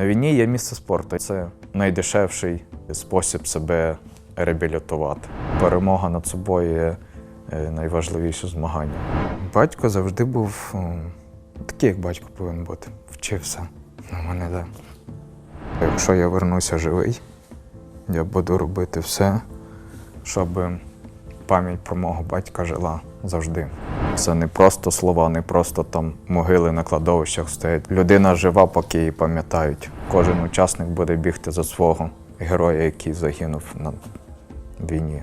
На війні є місце спорту. Це найдешевший спосіб себе реабілітувати. Перемога над собою є е, найважливіше змагання. Батько завжди був такий, як батько повинен бути. Вчився. У мене да. Якщо я вернуся живий, я буду робити все, щоб пам'ять про мого батька жила завжди. Це не просто слова, не просто там могили на кладовищах стоять. Людина жива, поки її пам'ятають. Кожен учасник буде бігти за свого героя, який загинув на війні.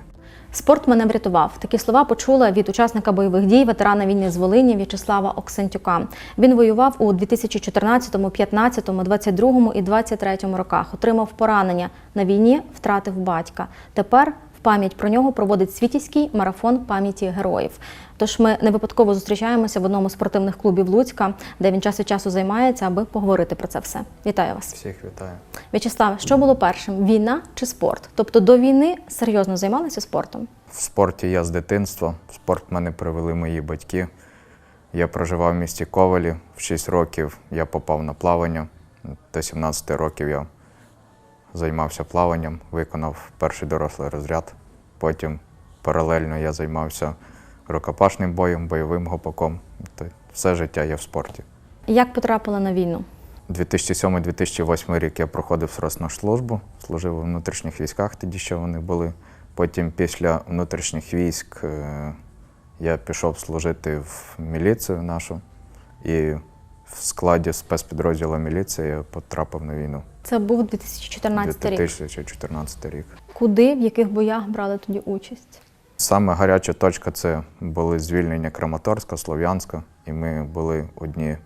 Спорт мене врятував. Такі слова почула від учасника бойових дій, ветерана війни з Волині В'ячеслава Оксентюка. Він воював у 2014, 15, 22 і 23 роках. Отримав поранення на війні, втратив батька. Тепер в пам'ять про нього проводить світівський марафон пам'яті героїв. Тож ми не випадково зустрічаємося в одному з спортивних клубів Луцька, де він час від часу займається, аби поговорити про це все. Вітаю вас. Всіх вітаю. В'ячеслав, що було першим: війна чи спорт? Тобто до війни серйозно займалися спортом? В спорті я з дитинства. В спорт мене привели мої батьки. Я проживав в місті Ковалі. В 6 років я попав на плавання. До 17 років я займався плаванням, виконав перший дорослий розряд. Потім паралельно я займався рукопашним боєм, бойовим гопаком. Все життя я в спорті. Як потрапила на війну? 2007-2008 рік я проходив срочну службу, служив у внутрішніх військах, тоді ще вони були. Потім після внутрішніх військ е, я пішов служити в міліцію нашу і в складі спецпідрозділу міліції потрапив на війну. Це був 2014 рік. 2014 рік. Куди, в яких боях брали тоді участь? Саме гаряча точка це були звільнення Краматорська, Слов'янська, і ми були одні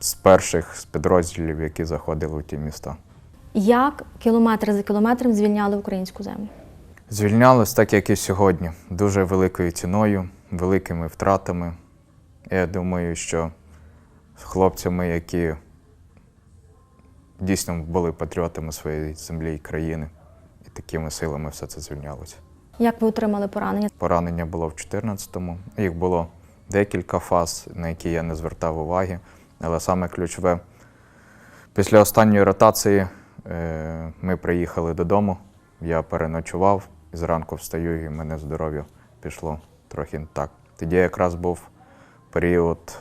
з перших з підрозділів, які заходили у ті міста. Як кілометр за кілометром звільняли українську землю? Звільнялись так, як і сьогодні, дуже великою ціною, великими втратами. Я думаю, що з хлопцями, які дійсно були патріотами своєї землі і країни, і такими силами все це звільнялося. Як ви отримали поранення? Поранення було в 14-му. Їх було декілька фаз, на які я не звертав уваги. Але саме ключове, після останньої ротації е, ми приїхали додому, я переночував, і зранку встаю, і мене здоров'я пішло трохи не так. Тоді якраз був період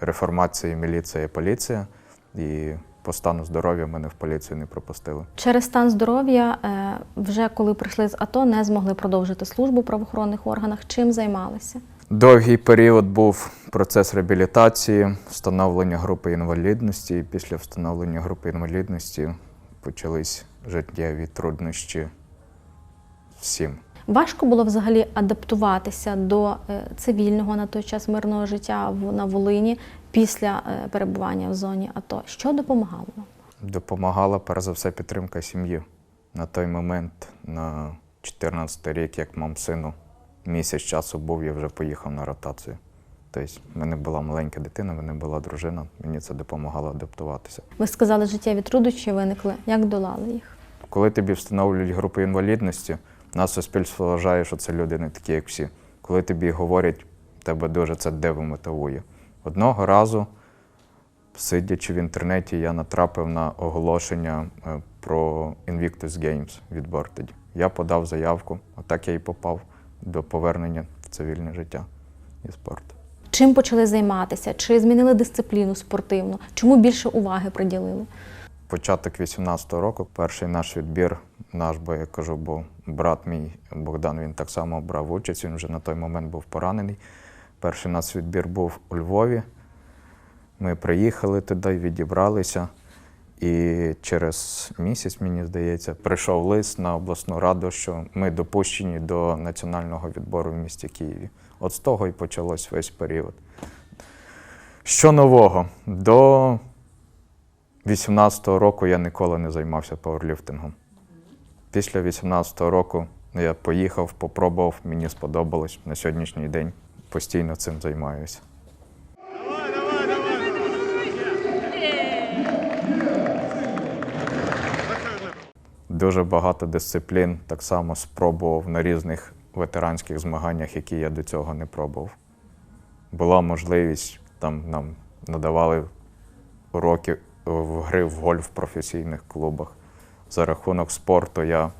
реформації міліція і поліція, і по стану здоров'я мене в поліцію не пропустили. Через стан здоров'я, е, вже коли прийшли з АТО, не змогли продовжити службу в правоохоронних органах. Чим займалися? Довгий період був процес реабілітації, встановлення групи інвалідності. І після встановлення групи інвалідності почались життєві труднощі всім. Важко було взагалі адаптуватися до е, цивільного на той час мирного життя на Волині після е, перебування в зоні АТО. Що допомагало вам? Допомагала перш за все підтримка сім'ї. На той момент, на 14 рік, як мам сину, місяць часу був, я вже поїхав на ротацію. Тобто, в мене була маленька дитина, в мене була дружина, мені це допомагало адаптуватися. Ви сказали, життєві труднощі виникли. Як долали їх? Коли тобі встановлюють групу інвалідності, нас суспільство вважає, що це люди не такі, як всі. Коли тобі говорять, тебе дуже це диво мотивує. Одного разу, сидячи в інтернеті, я натрапив на оголошення е, про Invictus Games від Бортеді. Я подав заявку, отак я і попав до повернення в цивільне життя і спорт. Чим почали займатися? Чи змінили дисципліну спортивну? Чому більше уваги приділили? Початок 18-го року, перший наш відбір, наш, бо я кажу, бо брат мій Богдан він так само брав участь, він вже на той момент був поранений. Перший наш відбір був у Львові. Ми приїхали туди, відібралися. І через місяць, мені здається, прийшов лист на обласну раду, що ми допущені до національного відбору в місті Києві. От з того і почалось весь період. Що нового? До 18-го року я ніколи не займався пауерліфтингом. Після 18-го року я поїхав, попробував, мені сподобалось. На сьогоднішній день постійно цим займаюся. Дуже багато дисциплін так само спробував на різних ветеранських змаганнях, які я до цього не пробував. Була можливість, там нам надавали уроки в гри в гольф в професійних клубах. За рахунок спорту я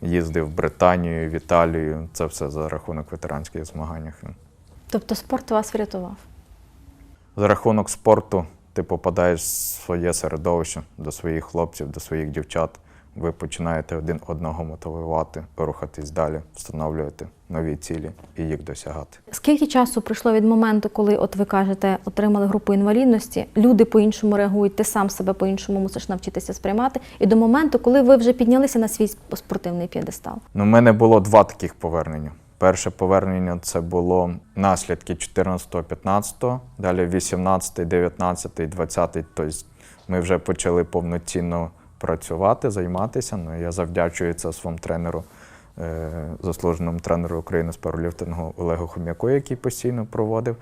їздив в Британію, в Італію. Це все за рахунок ветеранських змагань. Тобто спорт вас врятував. За рахунок спорту ти попадаєш в своє середовище до своїх хлопців, до своїх дівчат. Ви починаєте один одного мотивувати, рухатись далі, встановлювати нові цілі і їх досягати. Скільки часу пройшло від моменту, коли, от ви кажете, отримали групу інвалідності, люди по-іншому реагують, ти сам себе по-іншому мусиш навчитися сприймати, і до моменту, коли ви вже піднялися на свій спортивний п'єдестал? Ну, в мене було два таких повернення. Перше повернення це було наслідки 14-15, далі 18, 19, 20. Тобто ми вже почали повноцінно працювати, займатися. Ну, я завдячую це своєму тренеру, е, заслуженому тренеру України з пауерліфтингу Олегу Хом'яку, який постійно проводив.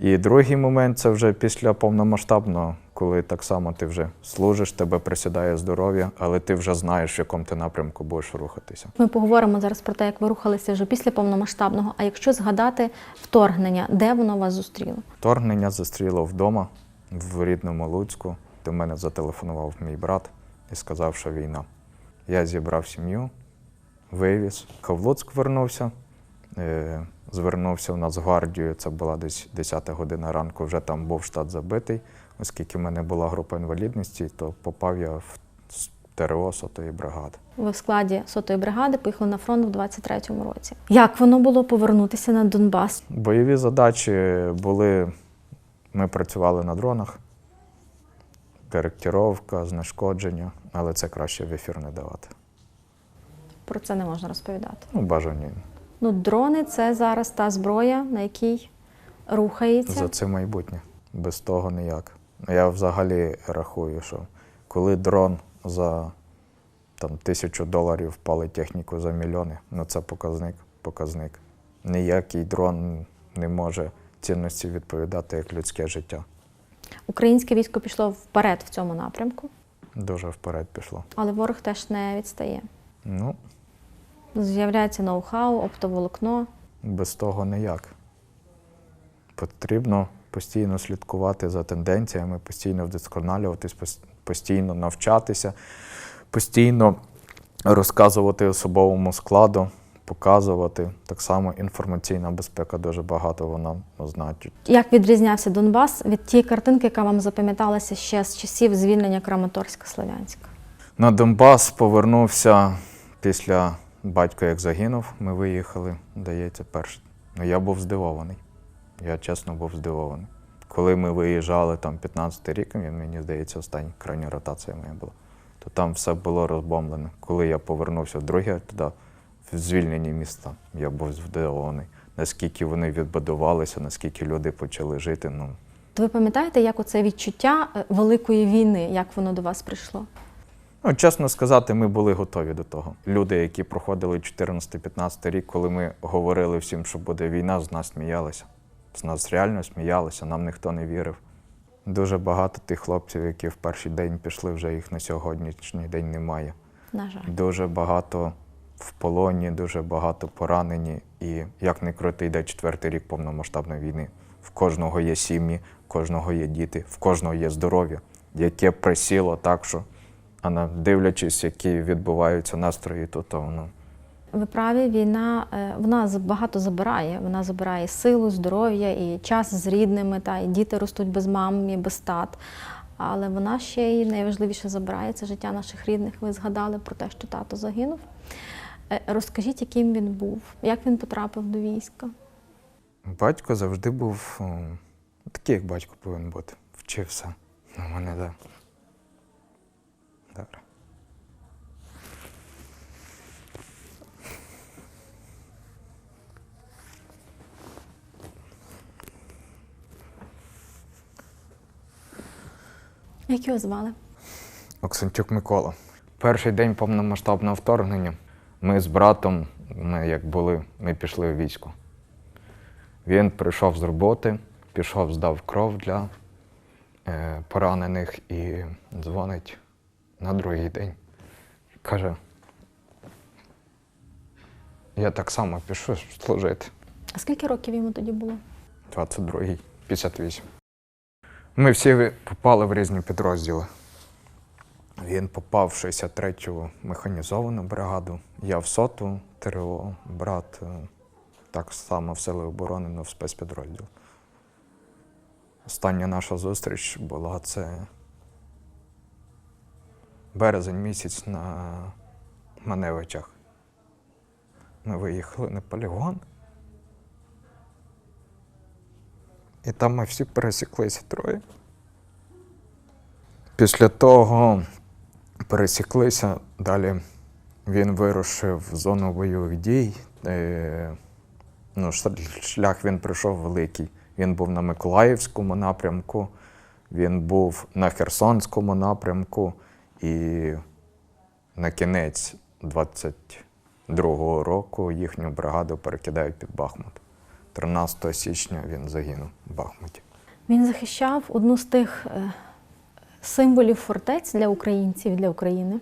І другий момент це вже після повномасштабного, коли так само ти вже служиш, тебе присідає здоров'я, але ти вже знаєш, в якому ти напрямку будеш рухатися. Ми поговоримо зараз про те, як ви рухалися вже після повномасштабного. А якщо згадати вторгнення, де воно вас зустріло? Вторгнення зустріло вдома в рідному Луцьку. До мене зателефонував мій брат і сказав, що війна. Я зібрав сім'ю, вивіз. В Луцьк вернувся, е, звернувся в Нацгвардію. Це була десь 10 година ранку, вже там був штат забитий. Оскільки в мене була група інвалідності, то попав я в ТРО сотої бригади. Ви в складі сотої бригади поїхали на фронт в 23-му році. Як воно було повернутися на Донбас? Бойові задачі були. Ми працювали на дронах, коректировка, знешкодження, але це краще в ефір не давати. Про це не можна розповідати. Ну, бажані. Ну, дрони це зараз та зброя, на якій рухається. За це майбутнє. Без того ніяк. Я взагалі рахую, що коли дрон за там, тисячу доларів палить техніку за мільйони, ну це показник, показник. Ніякий дрон не може цінності відповідати як людське життя. Українське військо пішло вперед в цьому напрямку, Дуже вперед пішло. але ворог теж не відстає. Ну, З'являється ноу-хау, оптоволокно. без того ніяк. Потрібно постійно слідкувати за тенденціями, постійно вдосконалюватись, постійно навчатися, постійно розказувати особовому складу, показувати. Так само інформаційна безпека дуже багато вона значить. Як відрізнявся Донбас від тієї картинки, яка вам запам'яталася ще з часів звільнення Краматорська Слов'янська? На Донбас повернувся після батька, як загинув. Ми виїхали, здається, перше. Ну, я був здивований. Я чесно був здивований. Коли ми виїжджали там 15 рік, він, мені здається, остання крайня ротація моя була, то там все було розбомблено. Коли я повернувся вдруге туди, звільнені міста, я був здивований, наскільки вони відбудувалися, наскільки люди почали жити. Ну, То ви пам'ятаєте, як оце відчуття е, великої війни, як воно до вас прийшло? Ну, чесно сказати, ми були готові до того. Люди, які проходили 14-15 рік, коли ми говорили всім, що буде війна, з нас сміялися. З нас реально сміялися, нам ніхто не вірив. Дуже багато тих хлопців, які в перший день пішли, вже їх на сьогоднішній день немає. На жаль. Дуже багато в полоні, дуже багато поранені. І як не крути, йде четвертий рік повномасштабної війни. В кожного є сім'ї, в кожного є діти, в кожного є здоров'я, яке присіло так, що а дивлячись, які відбуваються настрої, то то воно. Ви праві, війна е, вона багато забирає. Вона забирає силу, здоров'я і час з рідними, та і діти ростуть без мам без тат. Але вона ще й найважливіше забирає це життя наших рідних. Ви згадали про те, що тато загинув. Е, Розкажіть, яким він був, як він потрапив до війська? Батько завжди був такий, як батько повинен бути. Вчився. Ну, мене да. Добре. Як його звали? Оксанчук Микола. Перший день повномасштабного вторгнення ми з братом, ми як були, ми пішли в військо. Він прийшов з роботи, пішов, здав кров для е, поранених і дзвонить на другий день. Каже, я так само пішов служити. А скільки років йому тоді було? 22-й, 58. Ми всі попали в різні підрозділи. Він попав в 63-ю механізовану бригаду, я в соту ТРО, брат е, так само в сили оборони, але в спецпідрозділ. Остання наша зустріч була це березень місяць на Маневичах. Ми виїхали на полігон. І там ми всі пересіклися троє. Після того пересіклися, далі він вирушив в зону бойових дій. Е, ну, шлях він пройшов великий. Він був на Миколаївському напрямку, він був на Херсонському напрямку і на кінець 22-го року їхню бригаду перекидають під Бахмут. 13 січня він загинув в Бахмуті. Він захищав одну з тих е, символів фортець для українців, для України,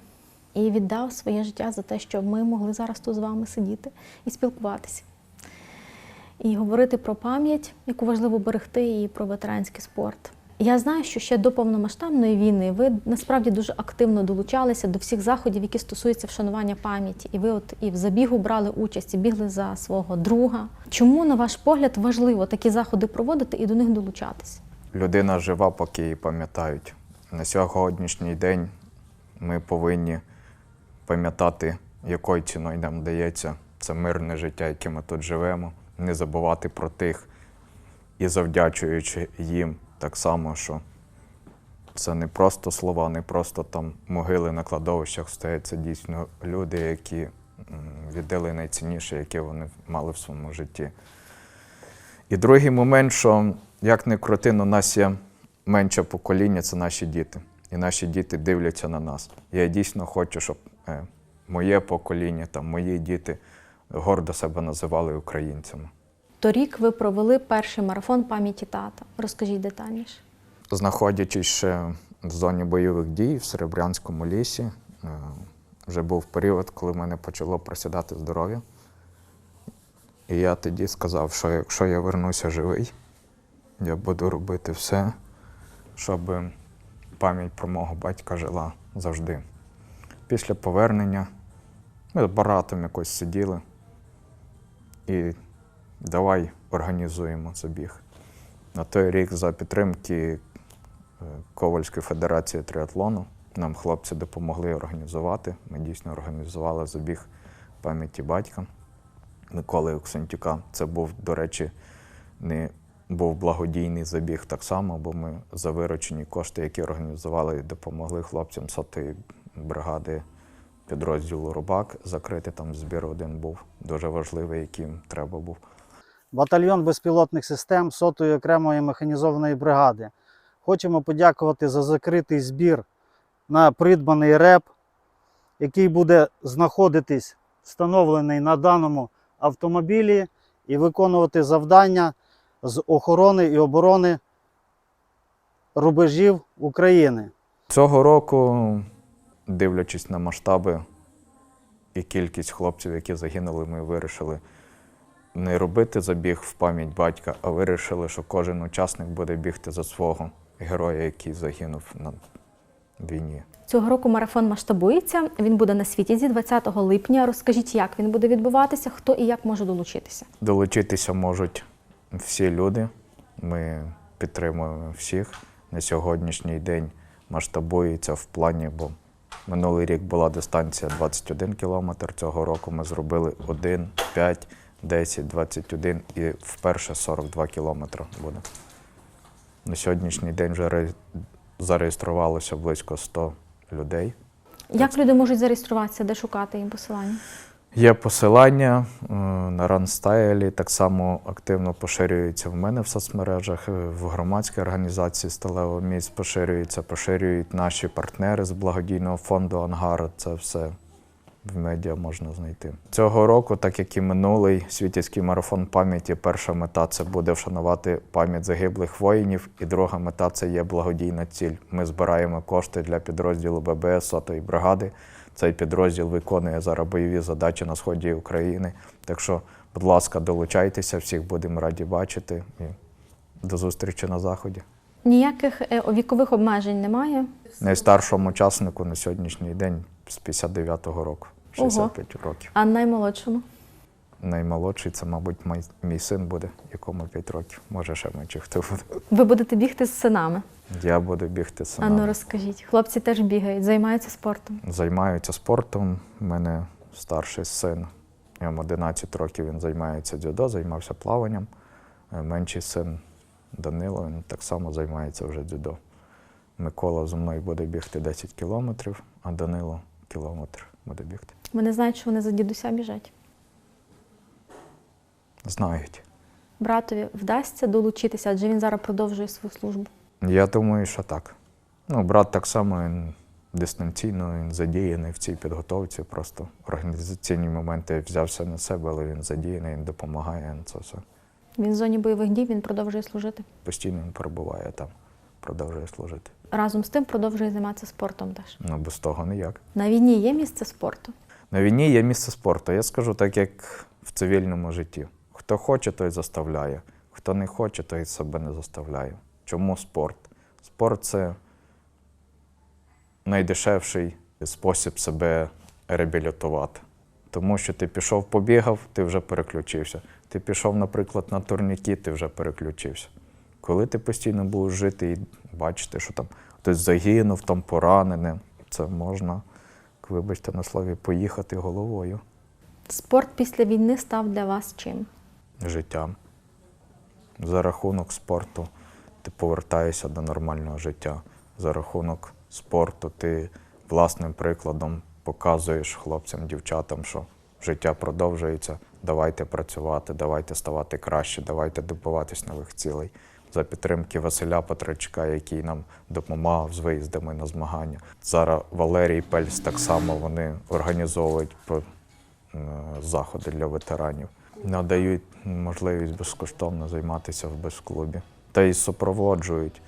і віддав своє життя за те, щоб ми могли зараз тут з вами сидіти і спілкуватися. І говорити про пам'ять, яку важливо берегти, і про ветеранський спорт. Я знаю, що ще до повномасштабної війни ви насправді дуже активно долучалися до всіх заходів, які стосуються вшанування пам'яті. І ви от і в забігу брали участь, і бігли за свого друга. Чому, на ваш погляд, важливо такі заходи проводити і до них долучатися? Людина жива, поки її пам'ятають. На сьогоднішній день ми повинні пам'ятати, якою ціною нам дається це мирне життя, яке ми тут живемо, не забувати про тих і завдячуючи їм так само, що це не просто слова, не просто там могили на кладовищах стоять. Це дійсно люди, які віддали найцінніше, яке вони мали в своєму житті. І другий момент, що як не крути, у нас є менше покоління, це наші діти. І наші діти дивляться на нас. Я дійсно хочу, щоб е, моє покоління, там, мої діти гордо себе називали українцями. Торік ви провели перший марафон пам'яті тата. Розкажіть детальніше. Знаходячись ще в зоні бойових дій в Серебрянському лісі, е, вже був період, коли в мене почало просідати здоров'я. І я тоді сказав, що якщо я вернуся живий, я буду робити все, щоб пам'ять про мого батька жила завжди. Після повернення ми з братом якось сиділи і давай організуємо забіг. На той рік за підтримки е, Ковальської федерації триатлону нам хлопці допомогли організувати. Ми дійсно організували забіг пам'яті батька Миколи Оксентюка. Це був, до речі, не був благодійний забіг так само, бо ми за виручені кошти, які організували, допомогли хлопцям сотої бригади підрозділу Рубак закрити. Там збір один був дуже важливий, яким треба був. батальйон безпілотних систем сотої окремої механізованої бригади. Хочемо подякувати за закритий збір на придбаний реп, який буде знаходитись встановлений на даному автомобілі і виконувати завдання з охорони і оборони рубежів України. Цього року, дивлячись на масштаби і кількість хлопців, які загинули, ми вирішили не робити забіг в пам'ять батька, а вирішили, що кожен учасник буде бігти за свого героя, який загинув на війні. Цього року марафон масштабується. Він буде на світязі 20 липня. Розкажіть, як він буде відбуватися, хто і як може долучитися. Долучитися можуть всі люди. Ми підтримуємо всіх. На сьогоднішній день масштабується в плані, бо минулий рік була дистанція 21 кілометр. Цього року ми зробили 1, 5, 10, 21 і вперше 42 кілометри буде. На сьогоднішній день вже зареєструвалося близько 100 людей. Як люди можуть зареєструватися, де шукати їм посилання? Є посилання е, на ранстайлі, так само активно поширюється в мене в соцмережах, е, в громадській організації Сталево місць поширюється, поширюють наші партнери з благодійного фонду Ангар. Це все в медіа можна знайти. Цього року, так як і минулий світівський марафон пам'яті, перша мета це буде вшанувати пам'ять загиблих воїнів, і друга мета це є благодійна ціль. Ми збираємо кошти для підрозділу ББС сотої бригади. Цей підрозділ виконує зараз бойові задачі на сході України. Так що, будь ласка, долучайтеся, всіх будемо раді бачити. І до зустрічі на заході. Ніяких е, вікових обмежень немає. Найстаршому учаснику на сьогоднішній день з 59-го року, 65 років. А наймолодшому? Наймолодший це, мабуть, мій, мій син буде, якому 5 років. Може, ще менше хто буде. Ви будете бігти з синами. Я буду бігти А сам. ну розкажіть, хлопці теж бігають, займаються спортом. Займаються спортом. У мене старший син, йому 11 років він займається дзюдо, займався плаванням. Е, Менший син Данило, він так само займається вже дзюдо. Микола зі мною буде бігти 10 кілометрів, а Данило кілометр буде бігти. Вони знають, що вони за дідуся біжать. Знають. Братові вдасться долучитися, адже він зараз продовжує свою службу. Я думаю, що так. Ну, брат так само він дистанційно він задіяний в цій підготовці. Просто організаційні моменти взявся на себе, але він задіяний, він допомагає. Це все. Він в зоні бойових дій, він продовжує служити. Постійно він перебуває там, продовжує служити. Разом з тим продовжує займатися спортом теж. Ну, без того ніяк. На війні є місце спорту. На війні є місце спорту. Я скажу так, як в цивільному житті. Хто хоче, той заставляє. Хто не хоче, той себе не заставляє. Чому спорт? Спорт це найдешевший спосіб себе реабілітувати. Тому що ти пішов, побігав, ти вже переключився. Ти пішов, наприклад, на турніки, ти вже переключився. Коли ти постійно будеш жити і бачити, що там хтось загинув, там поранений, це можна, вибачте на слові, поїхати головою Спорт після війни став для вас чим? Життям. За рахунок спорту ти повертаєшся до нормального життя. За рахунок спорту ти власним прикладом показуєш хлопцям, дівчатам, що життя продовжується. Давайте працювати, давайте ставати краще, давайте добиватись нових цілей. За підтримки Василя Петричка, який нам допомагав з виїздами на змагання. Зараз Валерій Пельс так само вони організовують е, заходи для ветеранів, надають можливість безкоштовно займатися в безклубі. Та й супроводжують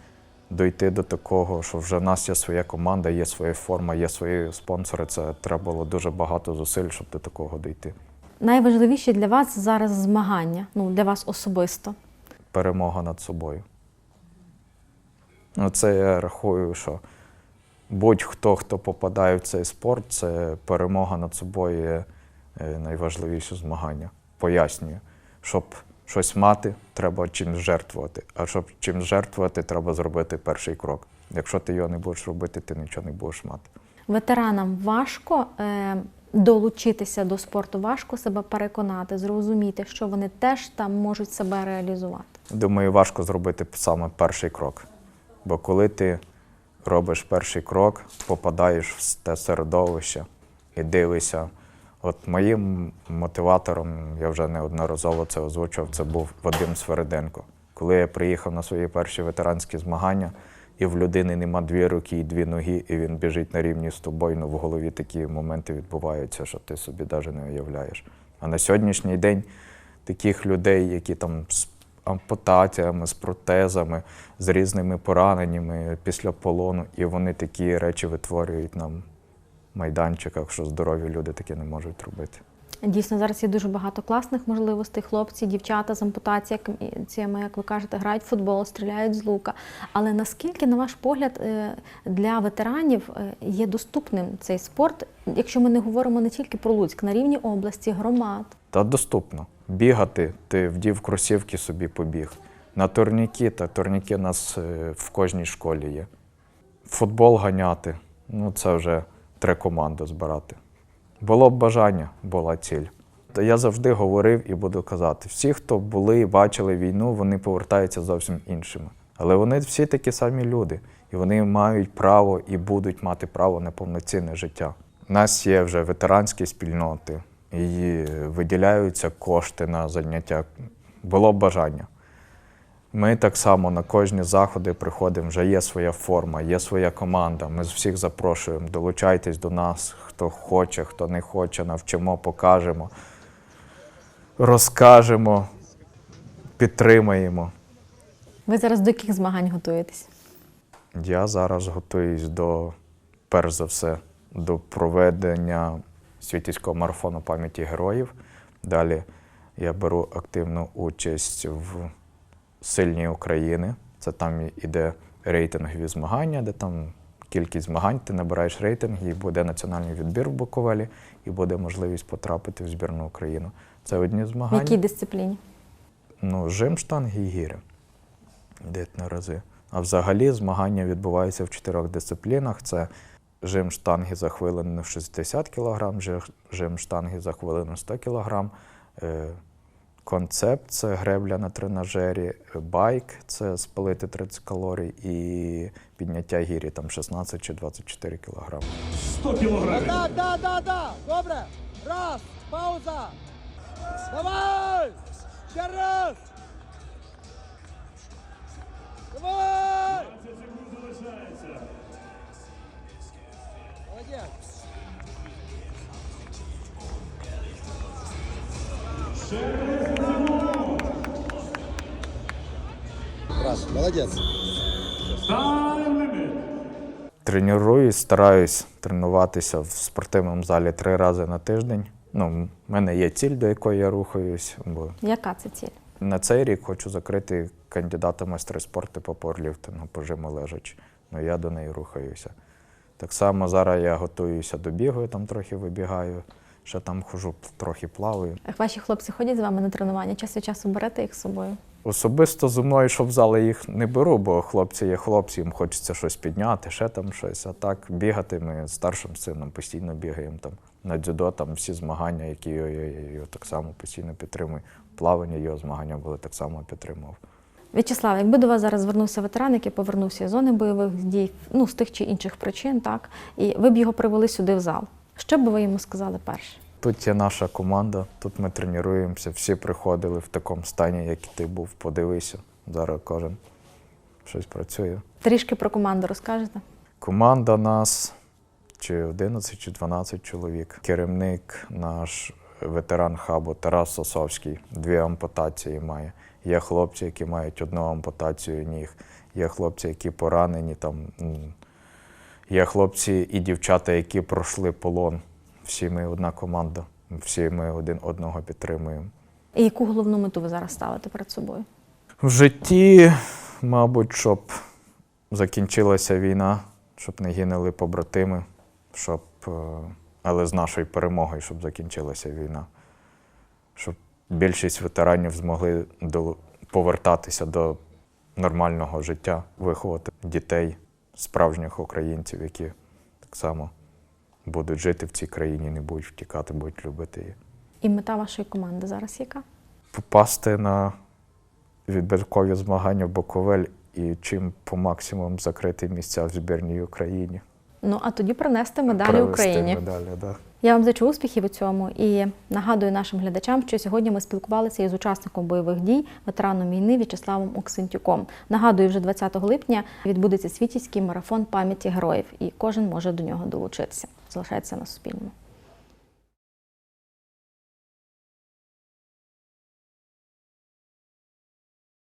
дойти до такого, що вже в нас є своя команда, є своя форма, є свої спонсори. Це треба було дуже багато зусиль, щоб до такого дійти. Найважливіші для вас зараз змагання, ну для вас особисто. Перемога над собою. Ну, це я рахую, що будь-хто, хто попадає в цей спорт, це перемога над собою є е, найважливіше змагання. Пояснюю, щоб щось мати, треба чимось жертвувати. А щоб чимось жертвувати, треба зробити перший крок. Якщо ти його не будеш робити, ти нічого не будеш мати. Ветеранам важко е, долучитися до спорту, важко себе переконати, зрозуміти, що вони теж там можуть себе реалізувати. Думаю, важко зробити саме перший крок. Бо коли ти робиш перший крок, попадаєш в те середовище і дивишся. От моїм мотиватором, я вже неодноразово це озвучував, це був Вадим Свериденко. Коли я приїхав на свої перші ветеранські змагання, і в людини нема дві руки і дві ноги, і він біжить на рівні з тобою, ну в голові такі моменти відбуваються, що ти собі навіть не уявляєш. А на сьогоднішній день таких людей, які там з ампутаціями, з протезами, з різними пораненнями після полону, і вони такі речі витворюють нам майданчиках, що здорові люди таке не можуть робити. Дійсно, зараз є дуже багато класних можливостей. Хлопці, дівчата з ампутаціями, як ви кажете, грають в футбол, стріляють з лука. Але наскільки, на ваш погляд, е, для ветеранів е, є доступним цей спорт, якщо ми не говоримо не тільки про Луцьк, на рівні області, громад? Та доступно. Бігати, ти вдів кросівки собі побіг. На турніки, та турніки у нас е, в кожній школі є. Футбол ганяти, ну це вже три команди збирати. Було б бажання, була ціль. Та я завжди говорив і буду казати: всі, хто були і бачили війну, вони повертаються зовсім іншими. Але вони всі такі самі люди, і вони мають право і будуть мати право на повноцінне життя. У нас є вже ветеранські спільноти, і виділяються кошти на заняття. Було б бажання. Ми так само на кожні заходи приходимо, вже є своя форма, є своя команда. Ми всіх запрошуємо, долучайтесь до нас, хто хоче, хто не хоче, навчимо, покажемо, розкажемо, підтримаємо. Ви зараз до яких змагань готуєтесь? Я зараз готуюсь до, перш за все, до проведення світівського марафону пам'яті героїв. Далі я беру активну участь в Сильній України. Це там іде рейтингові змагання, де там кількість змагань, ти набираєш рейтинг, і буде національний відбір в Буковелі, і буде можливість потрапити в збірну Україну. Це одні В змагання. якій дисципліні? Ну, жим, штанги і гіри. Йдуть на рази. А взагалі змагання відбуваються в чотирьох дисциплінах: це жим штанги за хвилину 60 кг, жим штанги за хвилину 100 кг, концепт це гребля на тренажері, байк це спалити 30 калорій, і підняття гірі там 16 чи 24 кг. 100 кілограмів. Да, да, да, да. Добре. Раз. Пауза. Давай. Ще раз. Давай. 20 секунд залишається. Молодець. Раз. Молодець. Тренуюсь, стараюсь тренуватися в спортивному залі три рази на тиждень. Ну, в мене є ціль, до якої я рухаюсь, бо Яка це ціль? На цей рік хочу закрити кандидата в майстри спорту по пауерліфтингу, по жиму лежачи. Ну я до неї рухаюся. Так само зараз я готуюся до бігу, я там трохи вибігаю, ще там хожу, трохи плаваю. Ваші хлопці ходять з вами на тренування? Час від часу берете їх з собою? Особисто зі мною, що в зали їх не беру, бо хлопці є хлопці, їм хочеться щось підняти, ще там щось. А так бігати ми з старшим сином постійно бігаємо там. На дзюдо там всі змагання, які я його так само постійно підтримую. Плавання його змагання були так само підтримував. В'ячеслав, якби до вас зараз звернувся ветеран, який повернувся з зони бойових дій, ну з тих чи інших причин, так, і ви б його привели сюди в зал. Що б ви йому сказали перше? Тут є наша команда, тут ми тренуємося, всі приходили в такому стані, як і ти був, подивися. Зараз кожен щось працює. Трішки про команду розкажете? Команда нас чи 11, чи 12 чоловік. Керівник наш ветеран хабу Тарас Сосовський, дві ампутації має. Є хлопці, які мають одну ампутацію ніг. Є хлопці, які поранені там. Є хлопці і дівчата, які пройшли полон. Всі ми одна команда, всі ми один одного підтримуємо. І яку головну мету ви зараз ставите перед собою? В житті, мабуть, щоб закінчилася війна, щоб не гинули побратими, щоб, е, але з нашою перемогою, щоб закінчилася війна. Щоб більшість ветеранів змогли до, повертатися до нормального життя, виховати дітей, справжніх українців, які так само будуть жити в цій країні, не будуть втікати, будуть любити її. І мета вашої команди зараз яка? попасти на відбіркові змагання в Буковель і чим по максимуму закрити місця в збірній Україні. Ну а тоді принести медалі Привести Україні. Медалі, да. Я вам зичу успіхів у цьому і нагадую нашим глядачам, що сьогодні ми спілкувалися із учасником бойових дій, ветераном війни В'ячеславом Оксентюком. Нагадую, вже 20 липня відбудеться світівський марафон пам'яті героїв, і кожен може до нього долучитися. Залишається на Суспільному.